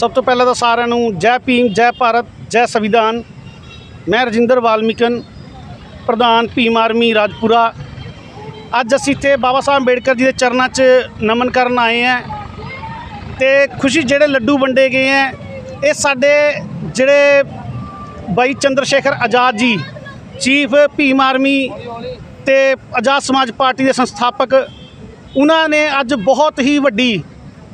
ਸਭ ਤੋਂ ਪਹਿਲਾਂ ਤਾਂ ਸਾਰਿਆਂ ਨੂੰ ਜੈ ਭੀਮ, ਜੈ ਭਾਰਤ, ਜੈ ਸੰਵਿਧਾਨ। ਮੈਂ ਰਜਿੰਦਰ ਵਾਲਮੀਕਨ, ਪ੍ਰਧਾਨ ਭੀਮ ਆਰਮੀ ਰਾਜਪੁਰਾ। ਅੱਜ ਅਸੀਂ ਇੱਥੇ ਬਾਬਾ ਸਾਹਿਬ ਅੰਬੇਡਕਰ ਜੀ ਦੇ ਚਰਨਾਂ 'ਚ ਨਮਨ ਕਰਨ ਆਏ ਹਾਂ ਤੇ ਖੁਸ਼ੀ ਜਿਹੜੇ ਲੱਡੂ ਵੰਡੇ ਗਏ ਹੈ, ਇਹ ਸਾਡੇ ਜਿਹੜੇ ਬਾਈ ਚੰਦਰ ਸ਼ੇਖਰ ਆਜ਼ਾਦ ਜੀ, ਚੀਫ ਭੀਮ ਆਰਮੀ ਤੇ ਆਜ਼ਾਦ ਸਮਾਜ ਪਾਰਟੀ ਦੇ ਸੰਸਥਾਪਕ, ਉਹਨਾਂ ਨੇ ਅੱਜ ਬਹੁਤ ਹੀ ਵੱਡੀ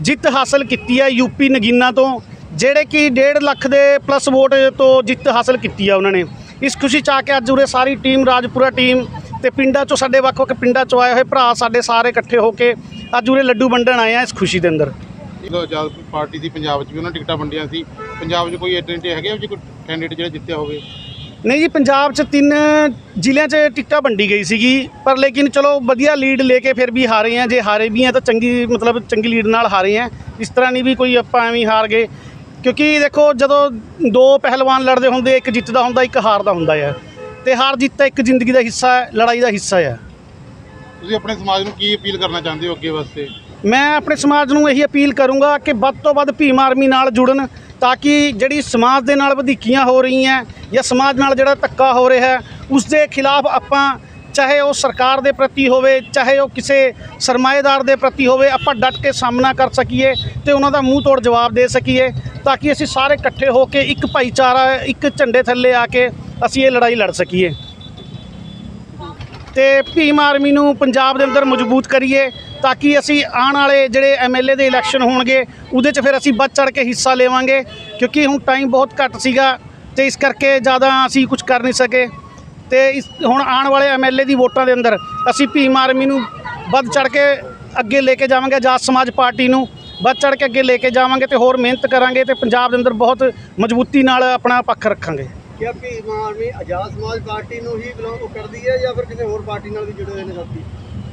ਜਿੱਤ ਹਾਸਲ ਕੀਤੀ ਹੈ ਯੂਪੀ ਨਗੀਨਾ ਤੋਂ, ਜਿਹੜੇ ਕਿ 1.5 ਲੱਖ ਦੇ ਪਲੱਸ ਵੋਟ ਤੋਂ ਜਿੱਤ ਹਾਸਲ ਕੀਤੀ ਹੈ ਉਹਨਾਂ ਨੇ। ਇਸ ਖੁਸ਼ੀ ਚ ਆ ਕੇ ਅੱਜ ਉਰੇ ਸਾਰੀ ਟੀਮ, ਰਾਜਪੁਰਾ ਟੀਮ ਤੇ ਪਿੰਡਾਂ ਚੋਂ ਸਾਡੇ ਵੱਖ-ਵੱਖ ਪਿੰਡਾਂ ਚੋਂ ਆਏ ਹੋਏ ਭਰਾ ਸਾਡੇ ਸਾਰੇ ਇਕੱਠੇ ਹੋ ਕੇ ਅੱਜ ਉਰੇ ਲੱਡੂ ਵੰਡਣ ਆਏ ਆ ਇਸ ਖੁਸ਼ੀ ਦੇ ਅੰਦਰ। ਜਦੋਂ ਪਾਰਟੀ ਦੀ ਪੰਜਾਬ 'ਚ ਵੀ ਉਹਨਾਂ ਟਿਕਟਾਂ ਵੰਡੀਆਂ ਸੀ। ਪੰਜਾਬ 'ਚ ਕੋਈ ਐਡੈਂਟੀ ਹੈਗੇ ਆ ਜੀ ਕੋਈ ਕੈਂਡੀਡੇਟ ਜਿਹੜਾ ਜਿੱਤਿਆ ਹੋਵੇ? ਨਹੀਂ ਜੀ ਪੰਜਾਬ 'ਚ ਤਿੰਨ ਜ਼ਿਲ੍ਹਿਆਂ 'ਚ ਟਿਕਟਾਂ ਵੰਡੀ ਗਈ ਸੀਗੀ ਪਰ ਲੇਕਿਨ ਚਲੋ ਵਧੀਆ ਲੀਡ ਲੈ ਕੇ ਫਿਰ ਵੀ ਹਾਰੇ ਆ। ਜੇ ਹਾਰੇ ਵੀ ਆ ਤਾਂ ਚੰਗੀ ਮਤਲਬ ਚੰਗੀ ਲੀਡ ਨਾਲ ਹਾਰੇ ਆ। ਇਸ ਤਰ੍ਹਾਂ ਨਹੀਂ ਵੀ ਕੋਈ ਆਪਾਂ ਐਵੇਂ ਹਾਰ ਗਏ। ਕਿਉਂਕਿ ਦੇਖੋ ਜਦੋਂ ਦੋ ਪਹਿਲਵਾਨ ਲੜਦੇ ਹੁੰਦੇ ਇੱਕ ਜਿੱਤਦਾ ਹੁੰਦਾ ਇੱਕ ਹਾਰਦਾ ਹੁੰਦਾ ਹੈ ਤੇ ਹਾਰ ਜਿੱਤ ਤਾਂ ਇੱਕ ਜ਼ਿੰਦਗੀ ਦਾ ਹਿੱਸਾ ਹੈ ਲੜਾਈ ਦਾ ਹਿੱਸਾ ਹੈ ਤੁਸੀਂ ਆਪਣੇ ਸਮਾਜ ਨੂੰ ਕੀ ਅਪੀਲ ਕਰਨਾ ਚਾਹੁੰਦੇ ਹੋ ਅੱਗੇ ਵਾਸਤੇ? ਮੈਂ ਆਪਣੇ ਸਮਾਜ ਨੂੰ ਇਹੀ ਅਪੀਲ ਕਰੂੰਗਾ ਕਿ ਵੱਧ ਤੋਂ ਵੱਧ ਭੀਮ ਆਰਮੀ ਨਾਲ ਜੁੜਨ ਤਾਂ ਕਿ ਜਿਹੜੀ ਸਮਾਜ ਦੇ ਨਾਲ ਵਧੀਕੀਆਂ ਹੋ ਰਹੀਆਂ ਜਾਂ ਸਮਾਜ ਨਾਲ ਜਿਹੜਾ ਧੱਕਾ ਹੋ ਰਿਹਾ ਹੈ ਉਸ ਦੇ ਖਿਲਾਫ ਆਪਾਂ ਚਾਹੇ ਉਹ ਸਰਕਾਰ ਦੇ ਪ੍ਰਤੀ ਹੋਵੇ, ਚਾਹੇ ਉਹ ਕਿਸੇ ਸਰਮਾਏਦਾਰ ਦੇ ਪ੍ਰਤੀ ਹੋਵੇ, ਆਪਾਂ ਡਟ ਕੇ ਸਾਹਮਣਾ ਕਰ ਸਕੀਏ ਤੇ ਉਹਨਾਂ ਦਾ ਮੂੰਹ ਤੋੜ ਜਵਾਬ ਦੇ ਸਕੀਏ ਤਾਂ ਕਿ ਅਸੀਂ ਸਾਰੇ ਇਕੱਠੇ ਹੋ ਕੇ ਇੱਕ ਭਾਈਚਾਰਾ, ਇੱਕ ਝੰਡੇ ਥੱਲੇ ਆ ਕੇ ਅਸੀਂ ਇਹ ਲੜਾਈ ਲੜ ਸਕੀਏ। ਤੇ ਭੀਮ ਆਰਮੀ ਨੂੰ ਪੰਜਾਬ ਦੇ ਅੰਦਰ ਮਜ਼ਬੂਤ ਕਰੀਏ ਤਾਂ ਕਿ ਅਸੀਂ ਆਉਣ ਵਾਲੇ ਜਿਹੜੇ ਐਮਐਲਏ ਦੇ ਇਲੈਕਸ਼ਨ ਹੋਣਗੇ, ਉਹਦੇ 'ਚ ਫਿਰ ਅਸੀਂ ਵੱਧ ਚੜ ਕੇ ਹਿੱਸਾ ਲਵਾਂਗੇ, ਕਿਉਂਕਿ ਹੁਣ ਟਾਈਮ ਬਹੁਤ ਘੱਟ ਸੀਗਾ ਤੇ ਇਸ ਕਰਕੇ ਜ਼ਿਆਦਾ ਅਸੀਂ ਕੁਝ ਕਰ ਨਹੀਂ ਸਕੇ। ਤੇ ਇਸ, ਹੁਣ ਆਉਣ ਵਾਲੇ ਐਮਐਲਏ ਦੀ ਵੋਟਾਂ ਦੇ ਅੰਦਰ ਅਸੀਂ ਭੀਮ ਆਰਮੀ ਨੂੰ ਵੱਧ ਚੜ ਕੇ ਅੱਗੇ ਲੈ ਕੇ ਜਾਵਾਂਗੇ, ਆਜ਼ਾਦ ਸਮਾਜ ਪਾਰਟੀ ਨੂੰ ਵੱਧ ਚੜ ਕੇ ਅੱਗੇ ਲੈ ਕੇ ਜਾਵਾਂਗੇ ਤੇ ਹੋਰ ਮਿਹਨਤ ਕਰਾਂਗੇ ਤੇ ਪੰਜਾਬ ਦੇ ਅੰਦਰ ਬਹੁਤ ਮਜ਼ਬੂਤੀ ਨਾਲ ਆਪਣਾ ਪੱਖ ਰੱਖਾਂਗੇ। ਕਿਆ ਭੀਮ ਆਰਮੀ ਆਜ਼ਾਦ ਸਮਾਜ ਪਾਰਟੀ ਨੂੰ ਹੀ ਬਿਲੋਂਗ ਕਰਦੀ ਹੈ ਜਾਂ ਫਿਰ ਕਿਸੇ ਹੋਰ ਪਾਰਟੀ ਨਾਲ ਵੀ ਜੁੜੇ ਹੋਏ ਨੇ ਸਾਥੀ?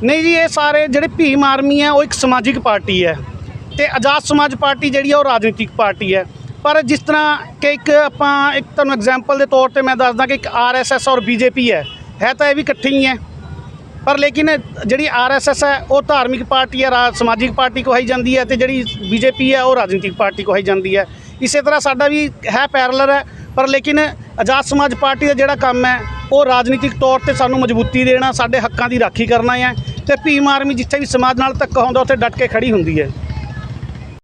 ਨਹੀਂ ਜੀ, ਇਹ ਸਾਰੇ ਜਿਹੜੇ ਭੀਮ ਆਰਮੀ ਹੈ, ਉਹ ਇੱਕ ਸਮਾਜਿਕ ਪਾਰਟੀ ਹੈ ਤੇ ਆਜ਼ਾਦ ਸਮਾਜ ਪਾਰਟੀ ਜਿਹੜੀ ਹੈ, ਉਹ ਰਾਜਨੀਤਿਕ ਪਾਰਟੀ ਹੈ। ਪਰ ਜਿਸ ਤਰ੍ਹਾਂ ਕਿ ਇੱਕ ਆਪਾਂ ਇੱਕ ਤੁਹਾਨੂੰ ਐਗਜ਼ਾਮਪਲ ਦੇ ਤੌਰ ਤੇ ਮੈਂ ਦੱਸਦਾ ਕਿ ਇੱਕ ਆਰਐਸਐਸ ਔਰ ਬੀਜੇਪੀ ਹੈ ਹੈ ਤਾਂ ਇਹ ਵੀ ਇਕੱਠੇ ਹੀ ਹੈ। ਪਰ ਲੇਕਿਨ ਜਿਹੜੀ ਆਰਐਸਐਸ ਹੈ, ਉਹ ਧਾਰਮਿਕ ਪਾਰਟੀ ਹੈ, ਰਾਜ ਸਮਾਜਿਕ ਪਾਰਟੀ ਕਹਾਈ ਜਾਂਦੀ ਹੈ ਤੇ ਜਿਹੜੀ ਬੀਜੇਪੀ ਹੈ, ਉਹ ਰਾਜਨੀਤਿਕ ਪਾਰਟੀ ਕਹਾਈ ਜਾਂਦੀ ਹੈ। ਇਸੇ ਤਰ੍ਹਾਂ ਸਾਡਾ ਵੀ ਹੈ ਪੈਰਲਰ ਹੈ। ਪਰ ਲੇਕਿਨ ਆਜ਼ਾਦ ਸਮਾਜ ਪਾਰਟੀ ਦਾ ਜਿਹੜਾ ਕੰਮ ਹੈ, ਉਹ ਰਾਜਨੀਤਿਕ ਤੌਰ ਤੇ ਸਾਨੂੰ ਮਜ਼ਬੂਤੀ ਦੇਣਾ, ਸਾਡੇ ਹੱਕਾਂ ਦੀ ਰਾਖੀ ਕਰਨਾ ਹੈ ਤੇ ਭੀਮ ਆਰਮੀ ਜਿੱਥੇ ਵੀ ਸਮਾਜ ਨਾਲ ਧੱਕਾ ਹੁੰਦਾ, ਉੱਥੇ ਡਟ ਕੇ ਖੜੀ ਹੁੰਦੀ ਹੈ।